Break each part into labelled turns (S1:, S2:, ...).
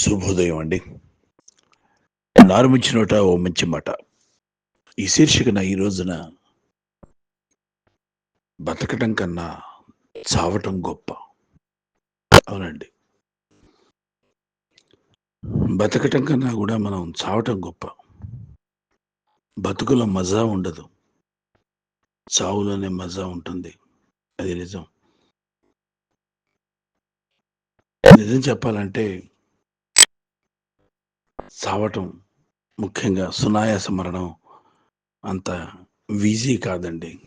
S1: శుభోదయం అండి. నారుమించి నోట ఓ మంచి మాట. ఈ శీర్షికన ఈ రోజున బతకటం కన్నా చావటం గొప్ప. అవునండి. బతకటం కన్నా కూడా మనం చావటం గొప్ప. బతుకులో మజా ఉండదు. చావులోనే మజా ఉంటుంది. అది నిజం. నిజం చెప్పాలంటే చావటం ముఖ్యంగా సునాయాస మరణం అంత ఈజీ కాదండి.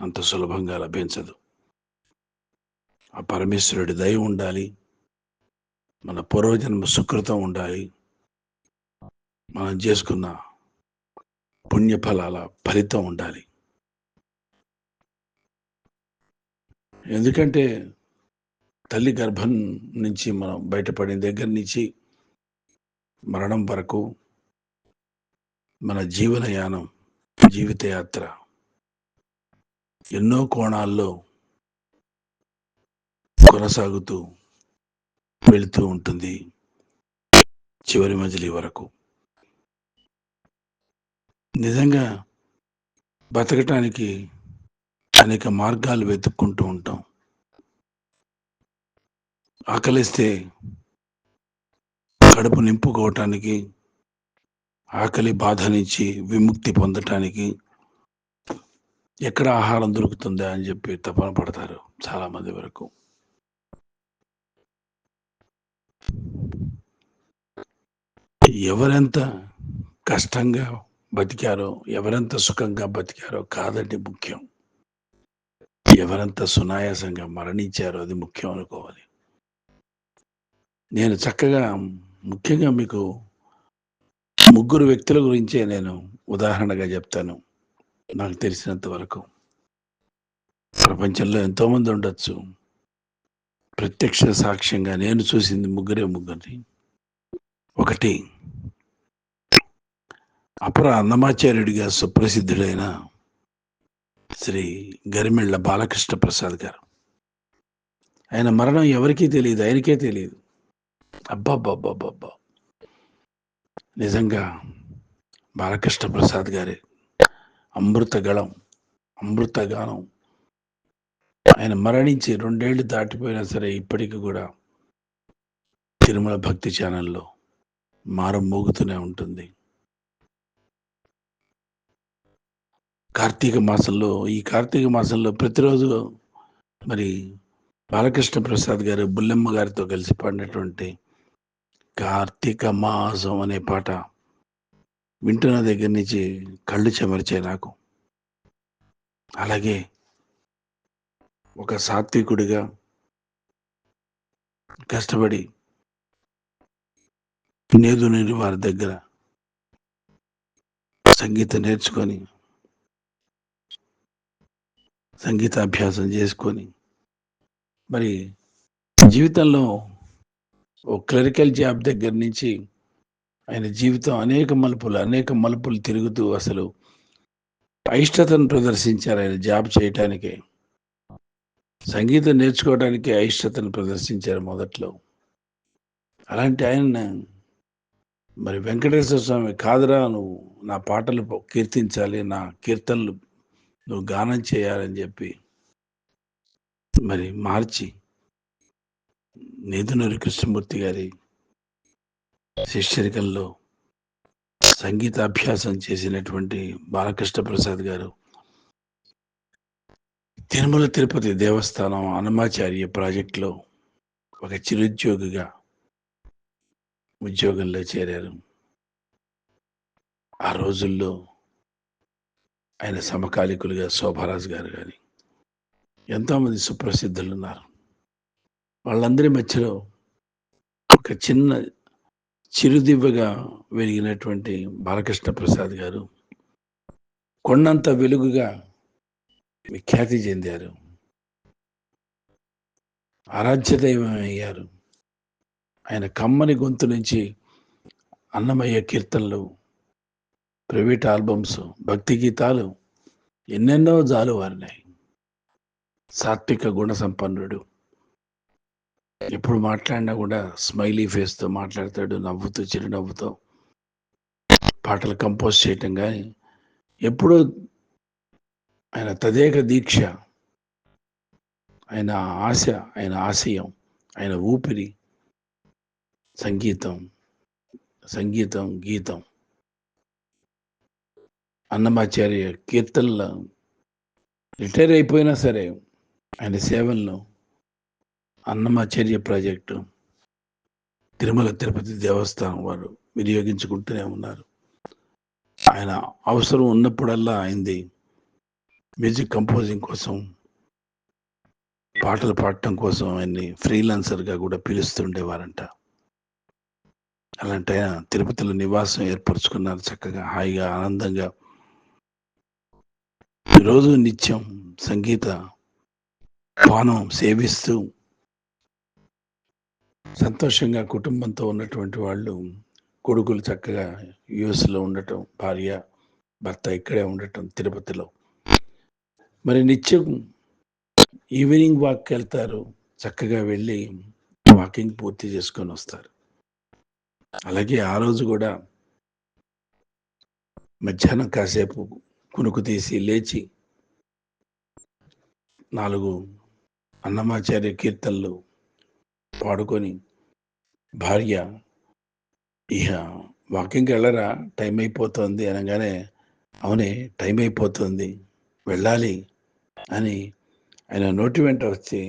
S1: అంత సులభంగా లభించదు. ఆ పరమేశ్వరుడి దయ ఉండాలి. మన పూర్వజన్మ సుకృతం ఉండాలి. మనం చేసుకున్న పుణ్యఫలాల ఫలితం ఉండాలి. ఎందుకంటే తల్లి గర్భం నుంచి మనం బయటపడిన దగ్గర నుంచి మరణం వరకు మన జీవనయానం జీవితయాత్ర ఎన్నో కోణాల్లో కొనసాగుతూ వెళుతూ ఉంటుంది చివరి మజిలీ వరకు. నిజంగా బతకటానికి అనేక మార్గాలు వెతుక్కుంటూ ఉంటాం. ఆకలిస్తే కడుపు నింపుకోవటానికి ఆకలి బాధ నుంచి విముక్తి పొందటానికి ఎక్కడ ఆహారం దొరుకుతుందా అని చెప్పి తపన పడతారు చాలామంది వరకు. ఎవరెంత కష్టంగా బతికారో ఎవరెంత సుఖంగా బతికారో కాదండి ముఖ్యం. ఎవరెంత సునాయాసంగా మరణించారో అది ముఖ్యం అనుకోవాలి. నేను చక్కగా ముఖ్యంగా మీకు ముగ్గురు వ్యక్తుల గురించే నేను ఉదాహరణగా చెప్తాను. నాకు తెలిసినంత వరకు. ప్రపంచంలో ఎంతోమంది ఉండొచ్చు. ప్రత్యక్ష సాక్ష్యంగా నేను చూసింది ముగ్గురే ముగ్గురిని. ఒకటి అపర అన్నమాచార్యుడిగా సుప్రసిద్ధుడైన శ్రీ గరిమెళ్ళ బాలకృష్ణ ప్రసాద్ గారు. ఆయన మరణం ఎవరికీ తెలియదు ఆయనకే తెలియదు అబ్బాబ్బాబ్బాబ్బా నిజంగా బాలకృష్ణ ప్రసాద్ గారి అమృత గళం అమృత గానం ఆయన మరణించి రెండేళ్ళు దాటిపోయినా సరే ఇప్పటికి కూడా తిరుమల భక్తి ఛానల్లో మారం మోగుతూనే ఉంటుంది. కార్తీక మాసంలో ఈ కార్తీక మాసంలో ప్రతిరోజు మరి బాలకృష్ణ ప్రసాద్ గారు బుల్లెమ్మ గారితో కలిసి పాడినటువంటి కార్తీక మాసం అనే పాట వింటున్న దగ్గర నుంచి కళ్ళు చెమర్చే నాకు. అలాగే ఒక సాత్వికుడిగా కష్టపడి నేదునేని వారి దగ్గర సంగీతం నేర్చుకొని సంగీతాభ్యాసం చేసుకొని మరి జీవితంలో ఓ క్లరికల్ జాబ్ దగ్గర నుంచి ఆయన జీవితం అనేక మలుపులు అనేక మలుపులు తిరుగుతూ అసలు అయిష్టతను ప్రదర్శించారు ఆయన జాబ్ చేయటానికి. సంగీతం నేర్చుకోవడానికి అయిష్టతను ప్రదర్శించారు మొదట్లో. అలాంటి ఆయన మరి వెంకటేశ్వర స్వామి కాదురా నువ్వు నా పాటలు కీర్తించాలి నా కీర్తనలు నువ్వు గానం చేయాలని చెప్పి మరి మార్చి నేదునూరి కృష్ణమూర్తి గారి శిష్యరికల్లో సంగీతాభ్యాసం చేసినటువంటి బాలకృష్ణ ప్రసాద్ గారు తిరుమల తిరుపతి దేవస్థానం అనమాచార్య ప్రాజెక్టులో ఒక చిరుద్యోగిగా ఉద్యోగంలో చేరారు. ఆ రోజుల్లో ఆయన సమకాలికులుగా శోభారాజు గారు కానీ ఎంతోమంది సుప్రసిద్ధులు ఉన్నారు వాళ్ళందరి మధ్యలో ఒక చిన్న చిరుదివ్వగా వెలిగినటువంటి బాలకృష్ణ ప్రసాద్ గారు కొండంత వెలుగుగా విఖ్యాతి చెందారు. ఆరాధ్య దైవం అయ్యారు ఆయన కమ్మని గొంతు నుంచి అన్నమయ్య కీర్తనలు ప్రైవేట్ ఆల్బమ్స్ భక్తి గీతాలు ఎన్నెన్నో జాలు వారినాయి సాత్విక గుణ సంపన్నుడు. ఎప్పుడు మాట్లాడినా కూడా స్మైలీ ఫేస్తో మాట్లాడతాడు నవ్వుతూ చిరునవ్వుతో. పాటలు కంపోజ్ చేయటం కానీ ఎప్పుడూ ఆయన తదేక దీక్ష ఆయన ఆశ ఆయన ఆశయం ఆయన ఊపిరి సంగీతం సంగీతం గీతం. అన్నమాచార్య కీర్తనలో రిటైర్ అయిపోయినా సరే ఆయన సేవలను అన్నమాచార్య ప్రాజెక్టు తిరుమల తిరుపతి దేవస్థానం వారు వినియోగించుకుంటూనే ఉన్నారు. ఆయన అవసరం ఉన్నప్పుడల్లా ఆయనది మ్యూజిక్ కంపోజింగ్ కోసం పాటలు పాడటం కోసం ఆయన్ని ఫ్రీలాన్సర్గా కూడా పిలుస్తుండేవారంట. అలాంటి ఆయన తిరుపతిలో నివాసం ఏర్పరచుకున్నారు చక్కగా హాయిగా ఆనందంగా. రోజు నిత్యం సంగీత పానం సేవిస్తూ సంతోషంగా కుటుంబంతో ఉన్నటువంటి వాళ్ళు కొడుకులు చక్కగా యుఎస్లో ఉండటం భార్య భర్త ఇక్కడే ఉండటం తిరుపతిలో. మరి నిత్యం ఈవినింగ్ వాక్కి వెళ్తారు చక్కగా వెళ్ళి వాకింగ్ పూర్తి చేసుకొని వస్తారు. అలాగే ఆ రోజు కూడా మధ్యాహ్నం కాసేపు కునుకు తీసి లేచి నాలుగు అన్నమాచార్య కీర్తనలు పాడుకొని భార్య ఇహ వాకింగ్కి వెళ్ళరా టైం అయిపోతుంది అనగానే అవునే టైం అయిపోతుంది వెళ్ళాలి అని ఆయన నోటి వెంట వచ్చి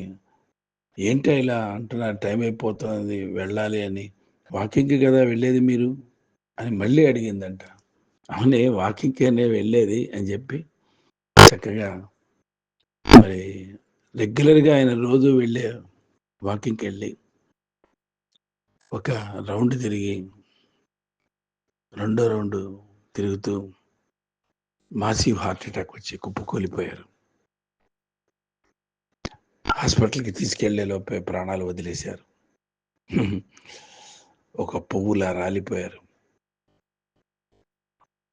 S1: ఏంటి ఇలా అంటున్నారు? టైం అయిపోతుంది వెళ్ళాలి అని వాకింగ్కి కదా వెళ్ళేది మీరు? అని మళ్ళీ అడిగిందంట. అవునే వాకింగ్కి అనే వెళ్ళేది అని చెప్పి చక్కగా మరి రెగ్యులర్గా ఆయన రోజు వెళ్ళే వాకింగ్కి వెళ్ళి ఒక రౌండ్ తిరిగి రెండో రౌండ్ తిరుగుతూ మాసివ్ హార్ట్ అటాక్ వచ్చి కుప్పకూలిపోయారు హాస్పిటల్కి తీసుకెళ్ళే లోపే ప్రాణాలు వదిలేశారు. ఒక పువ్వులా రాలిపోయారు.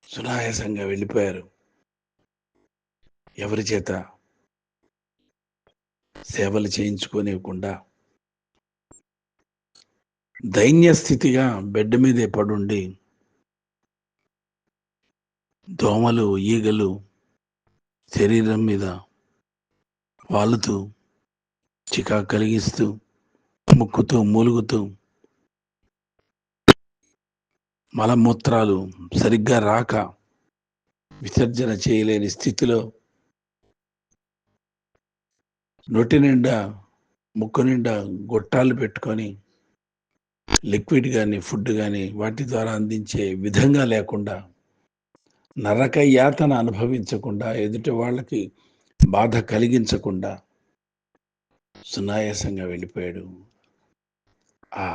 S1: సునాయాసంగా వెళ్ళిపోయారు. ఎవరి చేత సేవలు చేయించుకోనివ్వకుండా దైన్య స్థితిగా బెడ్ మీదే పడుండి. దోమలు ఈగలు శరీరం మీద వాలుతూ చికా కలిగిస్తూ ముక్కుతూ మూలుగుతూ మలమూత్రాలు సరిగ్గా రాక విసర్జన చేయలేని స్థితిలో నోటి నిండా ముక్కు నిండా గొట్టాలు పెట్టుకొని లిక్విడ్ కానీ ఫుడ్ కానీ వాటి ద్వారా అందించే విధంగా లేకుండా నరక యాతన అనుభవించకుండా ఎదుటి వాళ్ళకి బాధ కలిగించకుండా సునాయాసంగా వెళ్ళిపోయాడు. ఆ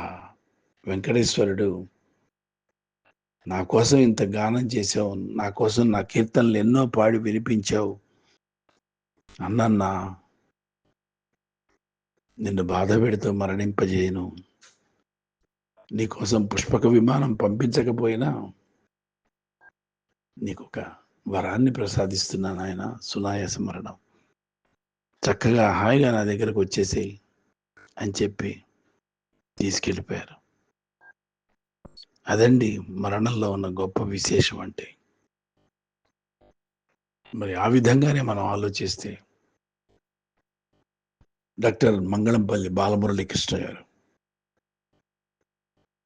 S1: వెంకటేశ్వరుడు నా కోసం ఇంత గానం చేసావు నా కోసం నా కీర్తనలు ఎన్నో పాడి వినిపించావు. అన్నన్నా నిన్ను బాధ పెడుతూ మరణింపజేయను. నీకోసం పుష్పక విమానం పంపించకపోయినా నీకు ఒక వరాన్ని ప్రసాదిస్తున్నాను ఆయన సునాయాస మరణం. చక్కగా హాయిగా నా దగ్గరకు వచ్చేసి అని చెప్పి తీసుకెళ్ళిపోయారు. అదండి మరణంలో ఉన్న గొప్ప విశేషం అంటే. మరి ఆ విధంగానే మనం ఆలోచిస్తే డాక్టర్ మంగళంపల్లి బాలమురళి కృష్ణ గారు.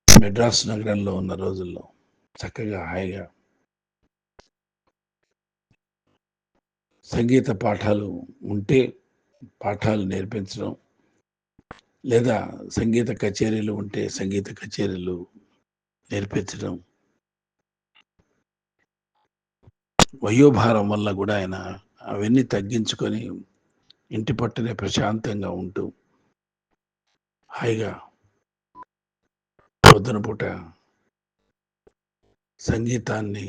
S1: మెడ్రాస్ నగరంలో ఉన్న రోజుల్లో చక్కగా హాయిగా సంగీత పాఠాలు ఉంటే పాఠాలు నేర్పించడం లేదా సంగీత కచేరీలు ఉంటే సంగీత కచేరీలు నేర్పించడం వయోభారం వల్ల కూడా ఆయన అవన్నీ తగ్గించుకొని ఇంటి పట్టునే ప్రశాంతంగా ఉంటూ హాయిగా పొద్దున పూట సంగీతాన్ని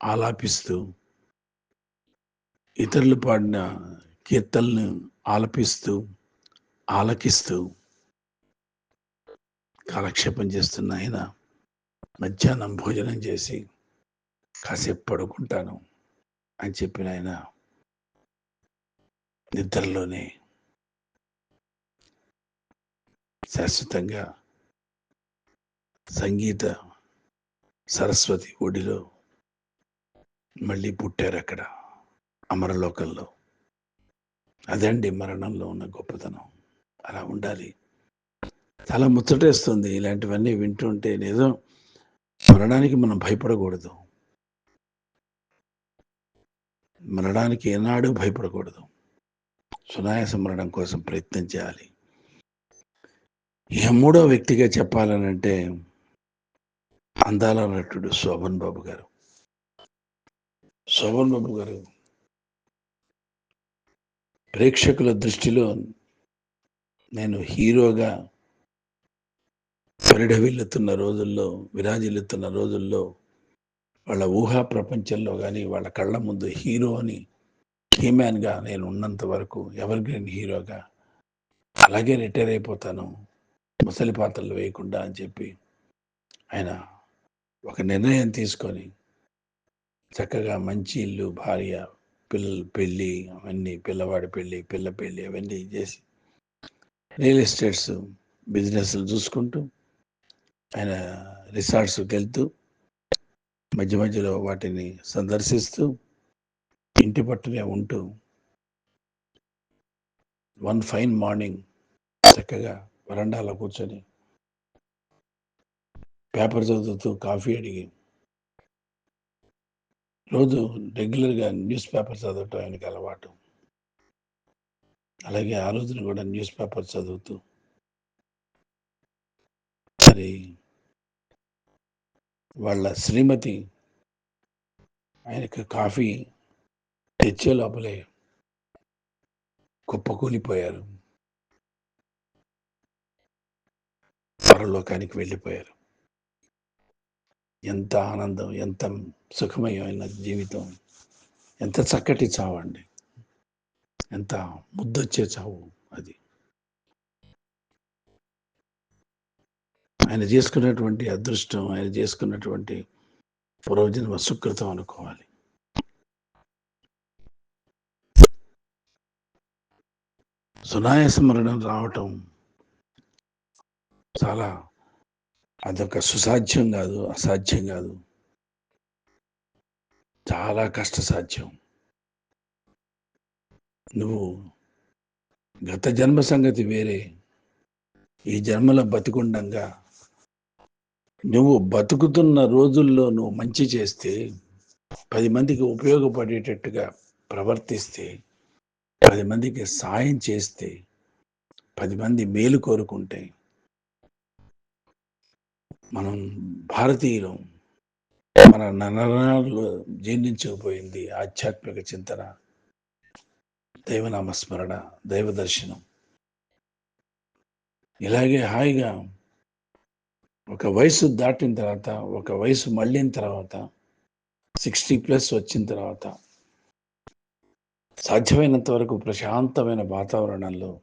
S1: ఆలాపిస్తూ ఇతరులు పాడిన కీర్తనలను ఆలపిస్తూ ఆలకిస్తూ కాలక్షేపం చేస్తున్న ఆయన మధ్యాహ్నం భోజనం చేసి కాసేపు పడుకుంటాను అని చెప్పిన ఆయన నిద్రలోనే శాశ్వతంగా సంగీత సరస్వతి ఒడిలో మళ్ళీ పుట్టారు అక్కడ అమరలోకంలో. అదండి మరణంలో ఉన్న గొప్పతనం. అలా ఉండాలి. చాలా ముచ్చటేస్తుంది. ఇలాంటివన్నీ వింటుంటే ఏదో మరణానికి మనం భయపడకూడదు. మరణానికి ఏనాడు భయపడకూడదు. సునాయాస మరణం కోసం ప్రయత్నం చేయాలి. ఇక మూడో వ్యక్తిగా చెప్పాలనంటే అందాల నటుడు శోభన్ బాబు గారు. శోభన్ బాబు గారు ప్రేక్షకుల దృష్టిలో నేను హీరోగా పరిడవిల్లుతున్న రోజుల్లో విరాజిల్లుతున్న రోజుల్లో వాళ్ళ ఊహా ప్రపంచంలో కానీ వాళ్ళ కళ్ళ ముందు హీరో అని కీమ్యాన్గా నేను ఉన్నంత వరకు ఎవర్ గ్రీన్ హీరోగా అలాగే రిటైర్ అయిపోతాను. ముసలి పాత్రలు వేయకుండా అని చెప్పి ఆయన ఒక నిర్ణయం తీసుకొని చక్కగా మంచి ఇల్లు భార్య పిల్లల పెళ్ళి అవన్నీ పిల్లవాడి పెళ్ళి పిల్ల పెళ్ళి అవన్నీ చేసి రియల్ ఎస్టేట్స్ బిజినెస్లు చూసుకుంటూ ఆయన రిసార్ట్స్కి వెళ్తూ మధ్య మధ్యలో వాటిని సందర్శిస్తూ ఇంటి పట్టునే ఉంటూ వన్ ఫైన్ మార్నింగ్ చక్కగా వరండాలో కూర్చొని పేపర్ చదువుతూ కాఫీ అడిగి రోజు రెగ్యులర్గా న్యూస్ పేపర్ చదవటం ఆయనకి అలవాటు. అలాగే ఆ రోజున కూడా న్యూస్ పేపర్ చదువుతూ మరి వాళ్ళ శ్రీమతి ఆయనకు కాఫీ తెచ్చే లోపలే కుప్పకూలిపోయారు. పరలోకానికి వెళ్ళిపోయారు. ఎంత ఆనందం ఎంత సుఖమయమైన జీవితం ఎంత చక్కటి చావు అండి. ఎంత ముద్దొచ్చే చావు అది. ఆయన చేసుకున్నటువంటి అదృష్టం ఆయన చేసుకున్నటువంటి పూర్వజన్మ సుకృతం అనుకోవాలి. సునాయాస మరణం రావటం చాలా అదొక సుసాధ్యం కాదు అసాధ్యం కాదు. చాలా కష్టసాధ్యం. నువ్వు గత జన్మ సంగతి వేరే. ఈ జన్మలో బతికుండంగా నువ్వు బతుకుతున్న రోజుల్లో నువ్వు మంచి చేస్తే పది మందికి ఉపయోగపడేటట్టుగా ప్రవర్తిస్తే పది మందికి సాయం చేస్తే పది మంది మేలు కోరుకుంటే మనం భారతీయులు మన నరాల్లో జీర్ణించకపోయింది ఆధ్యాత్మిక చింతన దైవనామ స్మరణ దైవ దర్శనం. ఇలాగే హాయిగా ఒక వయసు దాటిన తర్వాత ఒక వయసు మళ్ళిన తర్వాత సిక్స్టీ ప్లస్ వచ్చిన తర్వాత సాధ్యమైనంత వరకు ప్రశాంతమైన వాతావరణంలో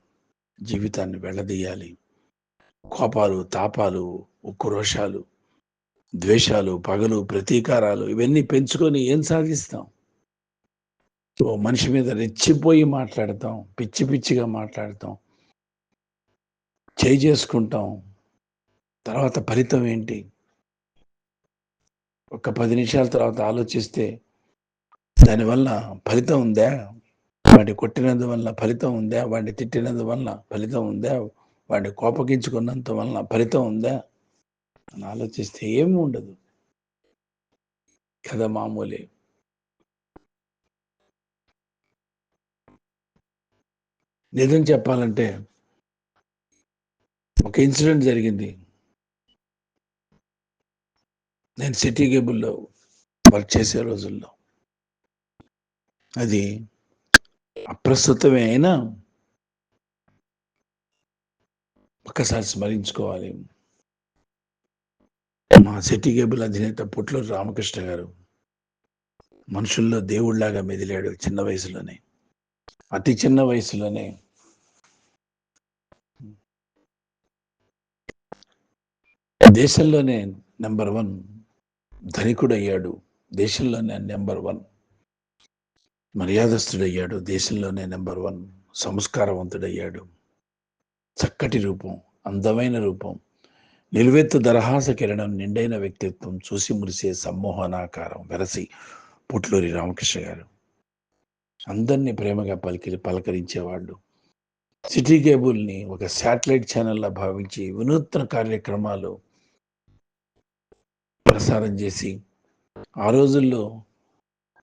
S1: జీవితాన్ని వెళ్ళదీయాలి. కోపాలు తాపాలు ఉక్రోషాలు ద్వేషాలు పగలు ప్రతీకారాలు ఇవన్నీ పెంచుకొని ఏం సాధిస్తాం? ఓ మనిషి మీద రెచ్చిపోయి మాట్లాడతాం పిచ్చి పిచ్చిగా మాట్లాడతాం చేయి చేసుకుంటాం. తర్వాత ఫలితం ఏంటి? ఒక పది నిమిషాల తర్వాత ఆలోచిస్తే దానివల్ల ఫలితం ఉందా? వాడిని కొట్టినందువల్ల ఫలితం ఉందా? వాడిని తిట్టినందువల్ల ఫలితం ఉందా? వాడిని కోపగించుకున్నంత వలన ఫలితం ఉందా? అని ఆలోచిస్తే ఏమి ఉండదు. కథ మామూలే. నిజం చెప్పాలంటే ఒక ఇన్సిడెంట్ జరిగింది. నేను సిటీ కేబుల్లో వర్క్ చేసే రోజుల్లో. అది అప్రస్తుతమే అయినా ఒక్కసారి స్మరించుకోవాలి. మా సిటీ కేబుల్ అధినేత పుట్లూరు రామకృష్ణ గారు మనుషుల్లో దేవుళ్ళాగా మెదిలాడు చిన్న వయసులోనే. అతి చిన్న వయసులోనే. దేశంలోనే నెంబర్ వన్ ధనికుడయ్యాడు. దేశంలోనే నెంబర్ వన్. మర్యాదస్తుడయ్యాడు. దేశంలోనే నెంబర్ వన్ సంస్కారవంతుడయ్యాడు. చక్కటి రూపం అందమైన రూపం. నిలువెత్తు దరహాస కిరణం నిండైన వ్యక్తిత్వం చూసి మురిసే సమ్మోహనాకారం వెరసి పుట్లూరి రామకృష్ణ గారు. అందరినీ ప్రేమగా పలికి పలకరించేవాళ్ళు. సిటీ కేబుల్ని ఒక శాటిలైట్ ఛానల్లా భావించి వినూత్న కార్యక్రమాలు ప్రసారం చేసి ఆ రోజుల్లో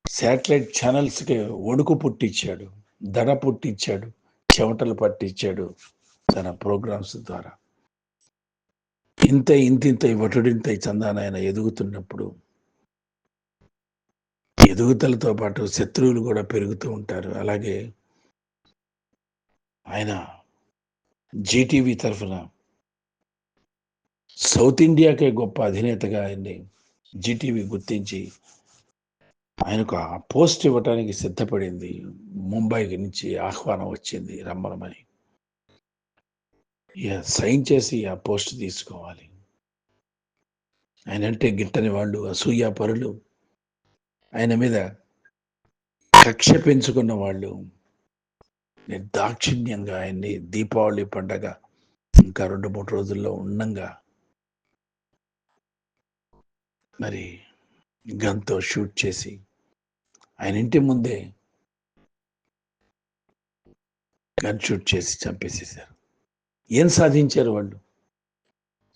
S1: శాటిలైట్ ఛానల్స్కి ఒడుకు పుట్టించాడు దడ పుట్టించాడు చెమటలు పట్టించాడు తన ప్రోగ్రామ్స్ ద్వారా. ఇంత ఇంతింత వటుడింత చందాన ఆయన ఎదుగుతున్నప్పుడు ఎదుగుదలతో పాటు శత్రువులు కూడా పెరుగుతూ ఉంటారు. అలాగే ఆయన జీటీవీ తరఫున సౌత్ ఇండియాకే గొప్ప అధినేతగా ఆయన్ని జీటీవీ గుర్తించి ఆయనకు ఆ పోస్ట్ ఇవ్వటానికి సిద్ధపడింది. ముంబైకి నుంచి ఆహ్వానం వచ్చింది రమ్మనమని. ఇక సైన్ చేసి ఆ పోస్ట్ తీసుకోవాలి. ఆయన అంటే గిట్టని వాళ్ళు అసూయ పరులు. ఆయన మీద కక్ష పెంచుకున్న వాళ్ళు నిర్దాక్షిణ్యంగా ఆయన్ని దీపావళి పండగ ఇంకా రెండు మూడు రోజుల్లో ఉండంగా. మరి గన్తో షూట్ చేసి ఆయన ఇంటి ముందే గన్ షూట్ చేసి చంపేసేసారు ఏం సాధించారు వాళ్ళు?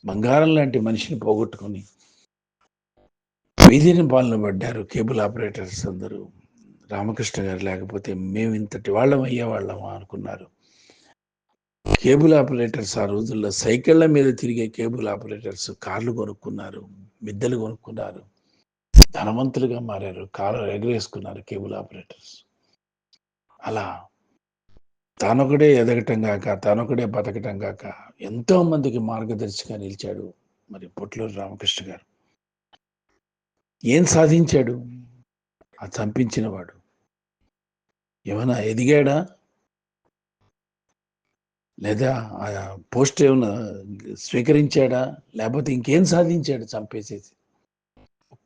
S1: బంగారం లాంటి మనిషిని పోగొట్టుకొని వీధిని పాలన పడ్డారు కేబుల్ ఆపరేటర్స్ అందరూ. రామకృష్ణ గారు లేకపోతే మేము ఇంతటి వాళ్ళం అయ్యేవాళ్ళమా అనుకున్నారు. కేబుల్ ఆపరేటర్స్ ఆ రోజుల్లో సైకిళ్ళ మీద తిరిగే కేబుల్ ఆపరేటర్స్ కార్లు కొనుక్కున్నారు మిద్దెలు కొనుక్కున్నారు. ధనవంతులుగా మారారు. కారు ఎగరేసుకున్నారు కేబుల్ ఆపరేటర్స్. అలా తానొకడే ఎదగటం కాక తానొకడే బతకటం కాక ఎంతో మందికి మార్గదర్శిగా నిలిచాడు మరి పొట్లూరు రామకృష్ణ గారు. ఏం సాధించాడు? ఆ చంపించిన వాడు. ఏమైనా ఎదిగాడా? లేదా ఆ పోస్ట్ ఏమైనా స్వీకరించాడా? లేకపోతే ఇంకేం సాధించాడు చంపేసేసి?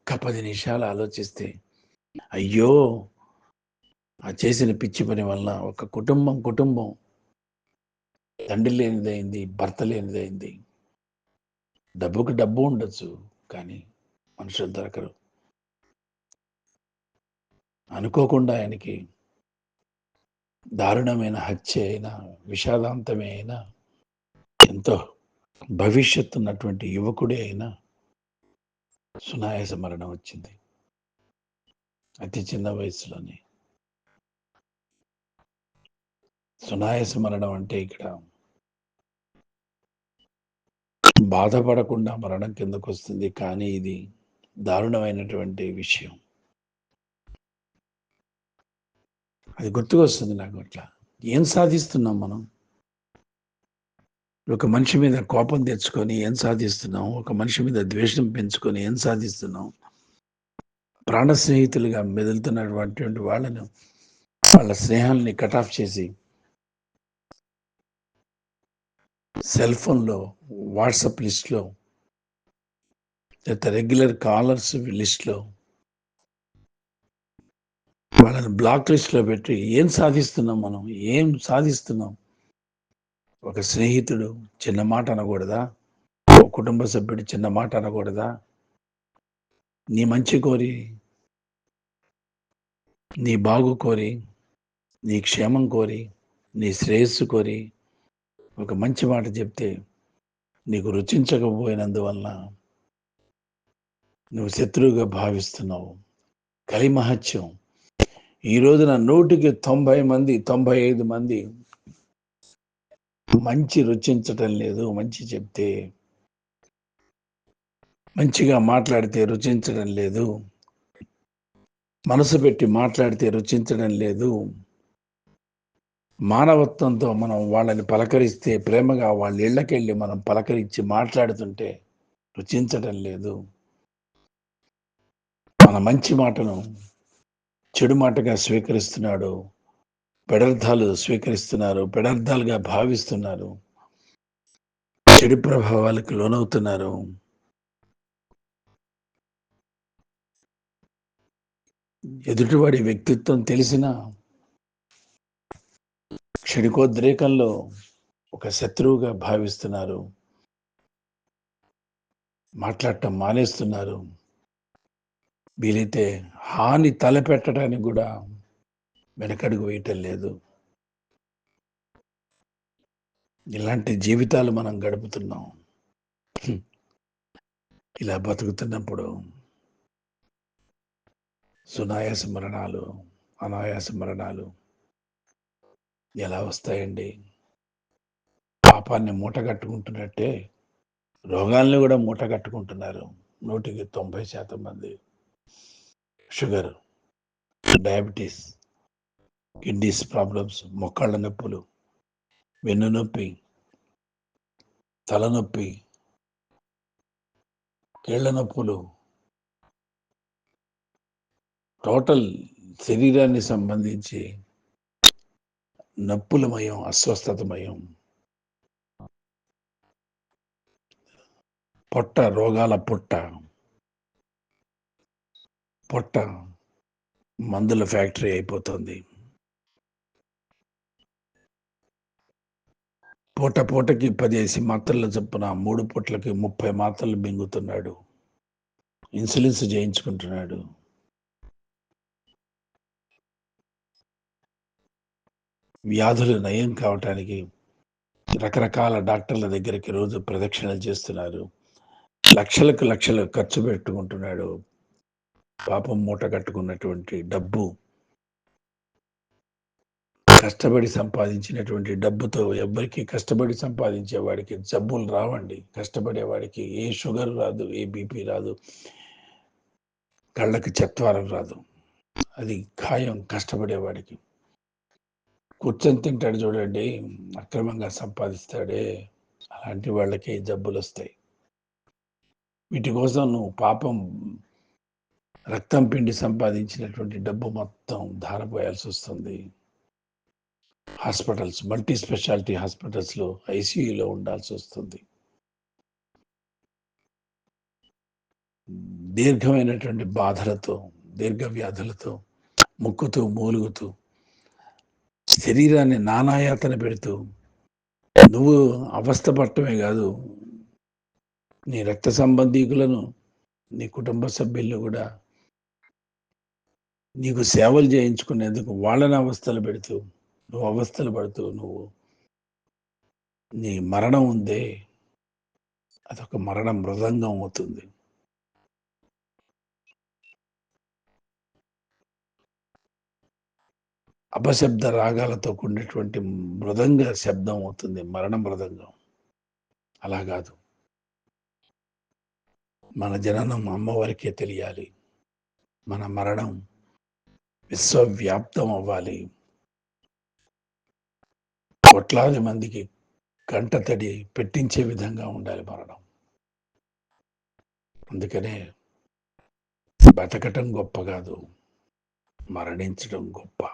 S1: ఒక్క పది నిమిషాలు ఆలోచిస్తే అయ్యో! ఆ చేసిన పిచ్చి పని వల్ల ఒక కుటుంబం కుటుంబం తండ్రి లేనిదైంది భర్త లేనిదైంది. డబ్బుకి డబ్బు ఉండొచ్చు కానీ మనుషులు దొరకరు. అనుకోకుండా ఆయనకి దారుణమైన హత్య అయినా విషాదాంతమే అయినా ఎంతో భవిష్యత్తు ఉన్నటువంటి యువకుడే అయినా సునాయాస మరణం వచ్చింది. అతి చిన్న వయసులోనే సునాయాస మరణం అంటే ఇక్కడ బాధపడకుండా మరణం కిందకు వస్తుంది. కానీ ఇది దారుణమైనటువంటి విషయం. అది గుర్తుకొస్తుంది నాకు అట్లా. ఏం సాధిస్తున్నాం మనం? ఒక మనిషి మీద కోపం తెచ్చుకొని ఏం సాధిస్తున్నాం ఒక మనిషి మీద ద్వేషం పెంచుకొని ఏం సాధిస్తున్నాం ప్రాణ స్నేహితులుగా మెదులుతున్నటువంటి వాళ్ళను వాళ్ళ స్నేహాలని కట్ ఆఫ్ చేసి సెల్ ఫోన్లో వాట్సాప్ లిస్ట్లో లేదా రెగ్యులర్ కాలర్స్ లిస్ట్లో వాళ్ళని బ్లాక్ లిస్ట్లో పెట్టి ఏం సాధిస్తున్నాం మనం? ఏం సాధిస్తున్నాం? ఒక స్నేహితుడు చిన్న మాట అనకూడదా? ఒక కుటుంబ సభ్యుడు చిన్న మాట అనకూడదా? నీ మంచి కోరి నీ బాగు కోరి నీ క్షేమం కోరి నీ శ్రేయస్సు కోరి ఒక మంచి మాట చెప్తే నీకు రుచించకపోయినందువలన నువ్వు శత్రువుగా భావిస్తున్నావు. కలిమహత్యం. ఈ రోజున నూటికి తొంభై మంది తొంభై ఐదు మంది మంచి రుచించటం లేదు మంచి చెప్తే మంచిగా మాట్లాడితే రుచించడం లేదు మనసు పెట్టి మాట్లాడితే రుచించడం లేదు మానవత్వంతో మనం వాళ్ళని పలకరిస్తే ప్రేమగా వాళ్ళ ఇళ్ళకెళ్ళి మనం పలకరించి మాట్లాడుతుంటే రుచించడం లేదు. మన మంచి మాటను చెడు మాటగా స్వీకరిస్తున్నాడు పెడర్థాలు స్వీకరిస్తున్నారు పెడర్థాలుగా భావిస్తున్నారు. చెడు ప్రభావాలకు లోనవుతున్నారు. ఎదుటివాడి వ్యక్తిత్వం తెలిసిన క్షణికోద్రేకంలో ఒక శత్రువుగా భావిస్తున్నారు. మాట్లాడటం మానేస్తున్నారు. వీలైతే హాని తలపెట్టడానికి కూడా వెనకడుగు వేయటం లేదు. ఇలాంటి జీవితాలు మనం గడుపుతున్నాం. ఇలా బతుకుతున్నప్పుడు సునాయాస మరణాలు అనాయాస మరణాలు ఎలా వస్తాయండి? పాపాన్ని మూట కట్టుకుంటున్నట్టే రోగాల్ని కూడా మూట కట్టుకుంటున్నారు. నూటికి తొంభై శాతం మంది. షుగర్ డయాబెటీస్ కిడ్నీస్ ప్రాబ్లమ్స్ మొక్కళ్ళ నొప్పులు వెన్ను నొప్పి తలనొప్పి కీళ్ళ నొప్పులు. టోటల్ శరీరాన్ని సంబంధించి నొప్పులమయం అస్వస్థతమయం పొట్ట రోగాల పొట్ట పొట్ట మందుల ఫ్యాక్టరీ అయిపోతుంది. పూట పూటకి పదేసి మాత్రలు చొప్పున మూడు పూట్లకి ముప్పై మాత్రలు మింగుతున్నాడు. ఇన్సులిన్స్ చేయించుకుంటున్నాడు. వ్యాధులు నయం కావటానికి రకరకాల డాక్టర్ల దగ్గరికి రోజు ప్రదక్షిణలు చేస్తున్నారు. లక్షలకు లక్షలు ఖర్చు పెట్టుకుంటున్నాడు. పాపం మూట కట్టుకున్నటువంటి డబ్బు కష్టపడి సంపాదించినటువంటి డబ్బుతో ఎవ్వరికి కష్టపడి సంపాదించే వాడికి జబ్బులు రావండి. కష్టపడేవాడికి ఏ షుగర్ రాదు ఏ బీపీ రాదు కళ్ళకి చెత్వారం రాదు. అది ఖాయం కష్టపడేవాడికి కూర్చొని తింటాడు చూడండి అక్రమంగా సంపాదిస్తాడే అలాంటి వాళ్ళకి జబ్బులు వస్తాయి. వీటి కోసం నువ్వు పాపం రక్తం పిండి సంపాదించినటువంటి డబ్బు మొత్తం ధారపోయాల్సి వస్తుంది. హాస్పిటల్స్ మల్టీ స్పెషాలిటీ హాస్పిటల్స్లో ఐసీయూలో ఉండాల్సి వస్తుంది. దీర్ఘమైనటువంటి బాధలతో దీర్ఘ వ్యాధులతో ముక్కుతూ మూలుగుతూ శరీరాన్ని నానాయాతన పెడుతూ నువ్వు అవస్థ పడటమే కాదు నీ రక్త సంబంధీకులను నీ కుటుంబ సభ్యులను కూడా నీకు సేవలు చేయించుకునేందుకు వాళ్ళని అవస్థలు పెడుతూ నువ్వు అవస్థలు పడుతూ నువ్వు నీ మరణం ఉందే అదొక మరణ మృదంగం అవుతుంది. అపశబ్ద రాగాలతో కూడినటువంటి మృదంగ శబ్దం అవుతుంది మరణ మృదంగం. అలా కాదు. మన జననం అమ్మవారికే తెలియాలి. మన మరణం విశ్వవ్యాప్తం అవ్వాలి. కోట్లాది మందికి కంటతడి పెట్టించే విధంగా ఉండాలి మరణం. అందుకనే బతకటం గొప్ప కాదు మరణించడం గొప్ప.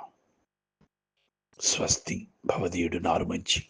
S1: స్వస్తి భవదీయుడు నారు మంచి.